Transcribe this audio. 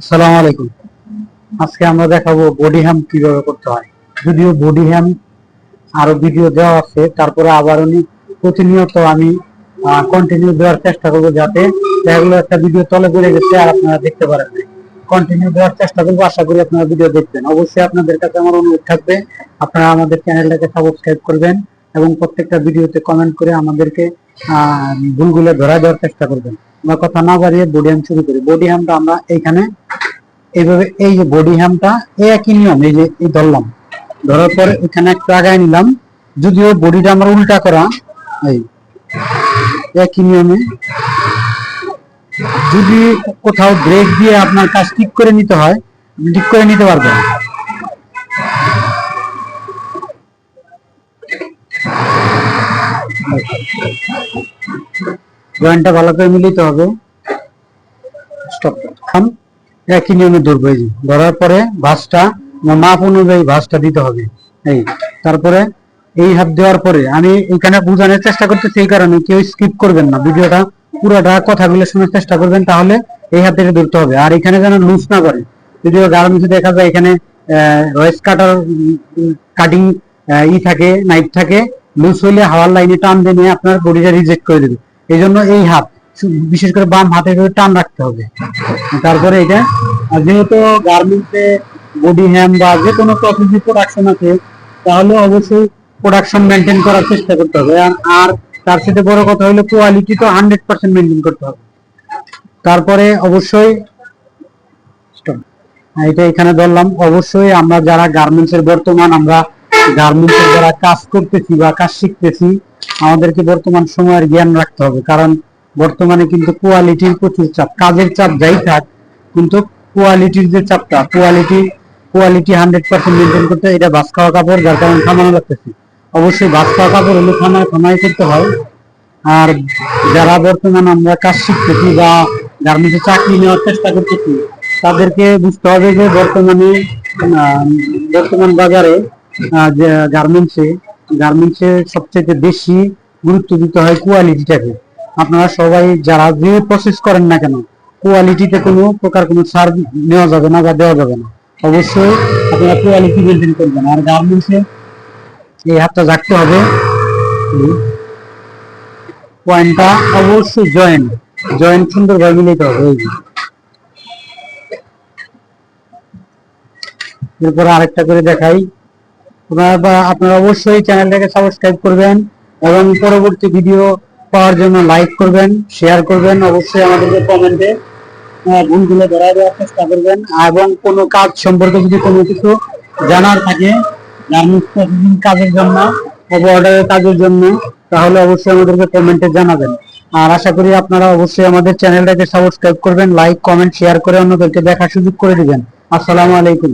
আসসালামু আলাইকুম। আজকে আমরা দেখাবো বডি হ্যাম কীভাবে করতে হয়। যদিও বডি হ্যাম আরও ভিডিও দেওয়া আছে, তারপরে আবার উনি প্রতিনিয়ত আমি কন্টিনিউ দেওয়ার চেষ্টা করব যাতে এগুলো একটা ভিডিও তলে পড়ে গেছে আর আপনারা দেখতে পারেন কন্টিনিউ দেওয়ার চেষ্টা করব, আশা করি আপনারা ভিডিও দেখবেন। অবশ্যই আপনাদের কাছে আমার অনুরোধ থাকবে, আপনারা আমাদের চ্যানেলটাকে সাবস্ক্রাইব করবেন এবং প্রত্যেকটা ভিডিওতে কমেন্ট করে আমাদেরকে ভুলগুলো ধরা দেওয়ার চেষ্টা করবেন। আমরা কথা না বাড়িয়ে বডি হ্যাম শুরু করি। বডি হ্যামটা আমরা এইখানে এইভাবে এই যে বডি হ্যামটা এই একই নিয়ম, এই যে এই ধরলাম। ধরার পরে এখানে একটু আগায় নিলাম। যদিও বডিটা আমরা উল্টা করা, এই একই নিয়মে। যদি কোথাও ব্রেক দিয়ে আপনার কাজ ঠিক করে নিতে হয়, ঠিক করে নিতে পারবেন। জয়েন্টটা ভালো করে মিলিতে হবে। একই নিয়মে ধরবো এই ধরার পরে ভাঁজটা মাপ অনুযায়ী ভাঁজটা দিতে হবে। এই, তারপরে এই হাত দেওয়ার পরে আমি এখানে বোঝানোর চেষ্টা করতেছি এই কারণে, কেউ স্কিপ করবেন না। ভিডিওটা পুরোটা কথাগুলো শোনার চেষ্টা করবেন, তাহলে এই হাত থেকে ধরতে হবে। আর এখানে যেন লুজ না করে। যদিও গার্মেন্টসে দেখা যায় এখানে রয়েস কাটার কাটিং ই থাকে নাইট থাকে। লুজ হইলে হাওয়ার লাইনে টান দিয়ে আপনার বডিটা রিজেক্ট করে দেবে। এই জন্য এই হাত, বিশেষ করে বাম হাতে টান রাখতে হবে। তারপরে এটা যেহেতু গার্মেন্টসে বডি হ্যাম বা যে কোনো প্রসেসিং প্রোডাকশন আছে, তাহলে অবশ্যই প্রোডাকশন মেনটেন করার চেষ্টা করতে হবে। আর- তার সাথে বড় কথা হলো কোয়ালিটি তো হান্ড্রেড পার্সেন্ট মেনটেন করতে হবে। তারপরে অবশ্যই এটা এখানে ধরলাম, অবশ্যই আমরা যারা গার্মেন্টস এর বর্তমান আমরা গার্মেন্টস এর যারা কাজ করতেছি বা কাজ শিখতেছি, আমাদেরকে বর্তমান সময়ের জ্ঞান রাখতে হবে। কারণ বর্তমানে কিন্তু কোয়ালিটির প্রচুর চাপ। কাজের চাপ যাই থাক, কিন্তু কোয়ালিটির যে চাপটা quality quality hundred percent maintain করতে এটা বাস খাওয়া কাপড়, যার কারণে থামানো লাগতেছে অবশ্যই বাস খাওয়া কাপড় হলে থামায় থামাই করতে হয়। আর যারা বর্তমানে আমরা কাজ শিখতেছি বা গার্মেন্টসে চাকরি নেওয়ার চেষ্টা করতেছি, তাদেরকে বুঝতে হবে যে বর্তমানে বর্তমান বাজারে গার্মেন্টসে গার্মেন্টসে সবচেয়ে বেশি গুরুত্ব দিতে হয় কোয়ালিটিটাকে আপনারা সবাই যারা যে প্রসেস করেন না কেন কোয়ালিটিতে কোনো প্রকার কোনো ছাড় নেওয়া যাবে না বা দেওয়া যাবে না অবশ্যই আপনারা কোয়ালিটি মেনটেন করবেন আর গার্মেন্টসে এই হাতটা রাখতে হবে। পয়েন্টটা অবশ্যই জয়েন্ট জয়েন্ট সুন্দরভাবে মিলাইতে হবে, এই। এরপর আরেকটা করে দেখাই আপনারা অবশ্যই চ্যানেলটাকে সাবস্ক্রাইব করবেন এবং পরবর্তী ভিডিও পাওয়ার জন্য লাইক করবেন শেয়ার করবেন, অবশ্যই আমাদেরকে কমেন্টে ভুলগুলো ধরা দেওয়ার চেষ্টা করবেন। এবং কোনো কাজ সম্পর্কে যদি কোনো কিছু জানার থাকে কাজের জন্য অর্ডারের কাজের জন্য, তাহলে অবশ্যই আমাদেরকে কমেন্টে জানাবেন। আর আশা করি আপনারা অবশ্যই আমাদের চ্যানেলটাকে সাবস্ক্রাইব করবেন লাইক কমেন্ট শেয়ার করে অন্যদেরকে দেখার সুযোগ করে দিবেন। আসসালামু আলাইকুম।